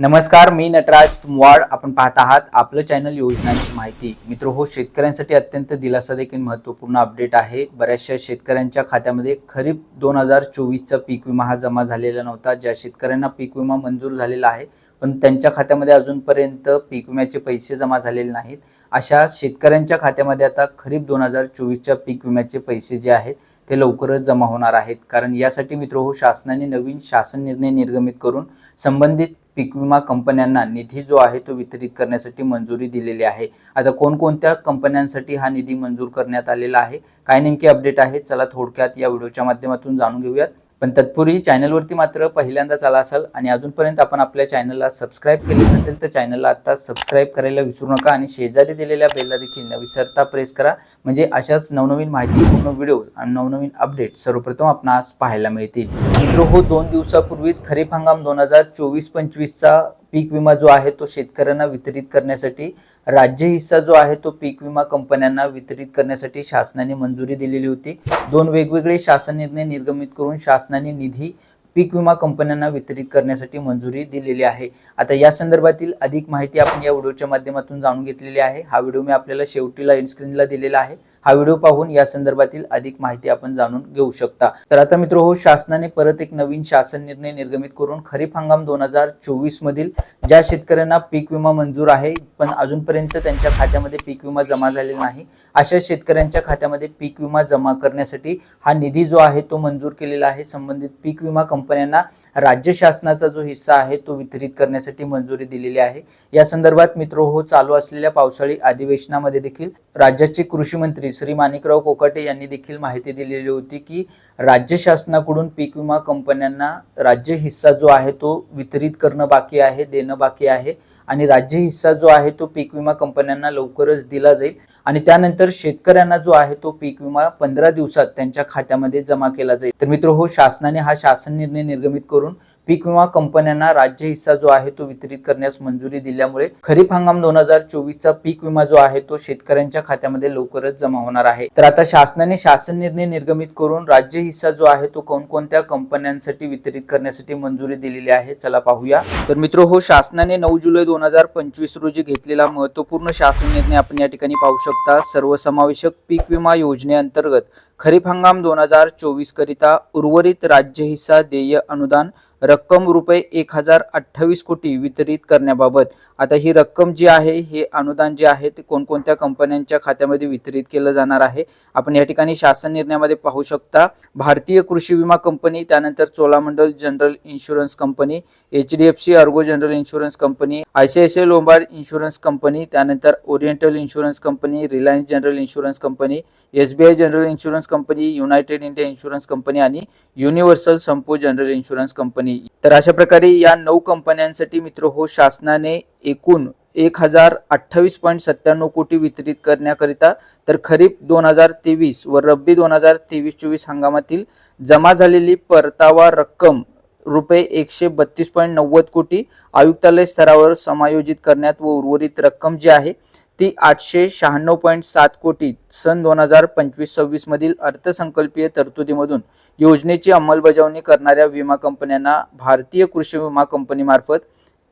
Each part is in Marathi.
नमस्कार मी नटराज तुमवाड. आपण पाहत आहात आपलं चॅनल योजनांची माहिती. मित्र हो शेतकऱ्यांसाठी अत्यंत दिलासा देखील महत्त्वपूर्ण अपडेट आहे. बऱ्याचशा शेतकऱ्यांच्या खात्यामध्ये खरीप दोन हजार चोवीसचा पीक विमा हा जमा झालेला नव्हता ज्या शेतकऱ्यांना पीक विमा मंजूर झालेला आहे. पण त्यांच्या खात्यामध्ये अजूनपर्यंत पीक विम्याचे पैसे जमा झालेले नाहीत. अशा शेतकऱ्यांच्या खात्यामध्ये आता खरीप दोन हजार चोवीसच्या पीक विम्याचे पैसे जे आहेत ते लवकरच जमा होणार आहेत. कारण यासाठी मित्र हो शासनाने नवीन शासन निर्णय निर्गमित करून संबंधित पीक विमा कंपन्यांना निधी जो आहे तो वितरित करण्यासाठी मंजुरी दिलेली आहे. आता कोणकोणत्या कंपन्यांसाठी हा निधी मंजूर करण्यात आलेला आहे? काय नेमकी अपडेट आहे? चला थोडक्यात या व्हिडिओच्या माध्यमातून जाणून घेऊयात. पण तत्पूर्वी चॅनलवरती मात्र पहिल्यांदाच आला असाल आणि अजूनपर्यंत आपण आपल्या चॅनलला सबस्क्राईब केले नसेल तर चॅनलला आत्ता सबस्क्राईब करायला विसरू नका आणि शेजारी दिलेल्या बेलला देखील न विसरता प्रेस करा. म्हणजे अशाच नवनवीन माहितीपूर्ण व्हिडिओ आणि नवनवीन अपडेट सर्वप्रथम आपणास पाहायला मिळतील. मित्र हो दोन दिवसापूर्वीच खरीप हंगाम दोन हजार चोवीस पंचवीसचा पीक विमा जो आहे तो शेतकऱ्यांना वितरित करण्यासाठी राज्य हिस्सा जो आहे तो पीक विमा कंपन्यांना वितरित करण्यासाठी शासनाने मंजुरी दिलेली होती. दोन वेगवेगळे शासन निर्णय निर्गमित करून शासनाने निधी पीक विमा कंपन्यांना वितरित करण्यासाठी मंजुरी दिलेली आहे. आता या संदर्भातील अधिक माहिती आपण या व्हिडिओच्या माध्यमातून जाणून घेतलेली आहे. हा व्हिडिओ मी आपल्याला शेवटीला एंड स्क्रीनला दिलेला आहे. हा व्हिडिओ पाहून या संदर्भातील अधिक माहिती आपण जाणून घेऊ शकता. तर आता मित्र हो शासनाने परत एक नवीन शासन निर्णय निर्गमित करून खरीप हंगाम दोन हजार चोवीस मधील ज्या शेतकऱ्यांना पीक विमा मंजूर आहे पण अजूनपर्यंत त्यांच्या खात्यामध्ये पीक विमा जमा झालेला नाही अशा शेतकऱ्यांच्या खात्यामध्ये पीक विमा जमा करण्यासाठी हा निधी जो आहे तो मंजूर केलेला आहे. संबंधित पीक विमा कंपन्यांना राज्य शासनाचा जो हिस्सा आहे तो वितरित करण्यासाठी मंजुरी दिलेली आहे. या संदर्भात मित्र हो चालू असलेल्या पावसाळी अधिवेशनामध्ये देखील राज्याचे कृषी मंत्री श्री माणिकराव कोकाटे यांनी देखील माहिती दिलेली होती की राज्य शासनाकडून पीक विमा कंपन्यांना राज्य हिस्सा जो आहे तो वितरित करणं बाकी आहे देणं बाकी आहे आणि राज्य हिस्सा जो आहे तो पीक विमा कंपन्यांना लवकरच दिला जाईल. आणि त्यानंतर शेतकऱ्यांना जो आहे तो पीक विमा पंधरा दिवसात त्यांच्या खात्यामध्ये जमा केला जाईल. तर मित्र हो शासनाने हा शासन निर्णय निर्गमित करून पीक विमा कंपन्यांना राज्य हिस्सा जो आहे तो वितरित करण्यास मंजुरी दिल्यामुळे खरीप हंगाम दोन हजार चोवीसचा पीक विमा जो आहे तो शेतकऱ्यांच्या खात्यामध्ये लवकरच जमा होणार आहे. तर आता शासनाने शासन निर्णय निर्गमित करून राज्य हिस्सा जो आहे तो कोणकोणत्या कंपन्यांसाठी वितरित करण्यासाठी मंजुरी दिलेली आहे चला पाहूया. तर मित्र हो शासनाने नऊ जुलै दोन हजार पंचवीस रोजी घेतलेला महत्त्वपूर्ण शासन निर्णय आपण या ठिकाणी पाहू शकता. सर्वसमावेशक पीक विमा योजनेअंतर्गत खरीप हंगाम दोन हजार चोवीस करिता उर्वरित राज्य हिस्सा देय अनुदान रक्कम रुपये एक हजार अठ्ठावीस कोटी वितरित करण्याबाबत. आता ही रक्कम जी आहे हे अनुदान जे आहे ते कोणकोणत्या कंपन्यांच्या खात्यामध्ये वितरित केलं जाणार आहे? आपण या ठिकाणी शासन निर्णयामध्ये पाहू शकता. भारतीय कृषी विमा कंपनी त्यानंतर Cholamandalam general insurance company H D F C ERGO general insurance company I C I C I Lombard insurance company त्यानंतर Oriental insurance company Reliance general insurance company S B I general insurance company United India insurance company आणि Universal Sompo general insurance company. तर अशा प्रकारे या नऊ कंपन्यांसाठी मित्र हो शासनाने एकूण एक हजार अठ्ठावीस पॉईंट सत्त्याण्णव कोटी वितरित करण्याकरिता तर खरीप दोन हजार तेवीस व रब्बी दोन हजार तेवीस चोवीस हंगामातील जमा झालेली परतावा रक्कम रुपये एकशे बत्तीस पॉईंट नव्वद कोटी आयुक्तालय स्तरावर समायोजित करण्यात व उर्वरित रक्कम जी आहे ती आठशे शहाण्णव पॉईंट सात कोटी सन दोन हजार पंचवीस सव्वीस मधील अर्थसंकल्पीय तरतुदीमधून योजनेची अंमलबजावणी करणाऱ्या विमा कंपन्यांना भारतीय कृषी विमा कंपनीमार्फत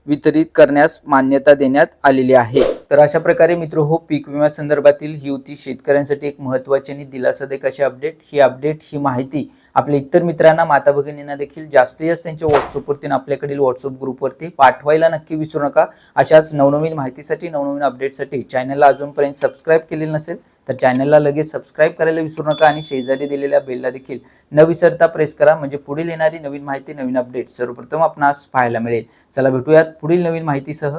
वितरित करण्यास मान्यता देण्यात आलेली आहे. तर अशा प्रकारे मित्र हो पीक विमा संदर्भातील ही होती. शेतकऱ्यांसाठी एक महत्त्वाची आणि दिलासादायक अशी अपडेट ही अपडेट ही माहिती आपल्या इतर मित्रांना माता भगिनींना देखील जास्तीत जास्त त्यांच्या व्हॉट्सअपवरती आपल्याकडील व्हॉट्सअप ग्रुपवरती पाठवायला नक्की विसरू नका. अशाच नवनवीन माहितीसाठी नवनवीन अपडेटसाठी चॅनलला अजूनपर्यंत सबस्क्राईब केलेलं नसेल तर चॅनलला लगेच सबस्क्राईब करायला विसरू नका आणि शेजारी दिलेल्या बेलला देखील न विसरता प्रेस करा. म्हणजे पुढील येणारी नवीन माहिती नवीन अपडेट सर्वप्रथम आपणास पाहायला मिळेल. चला भेटूयात पुढील नवीन माहितीसह.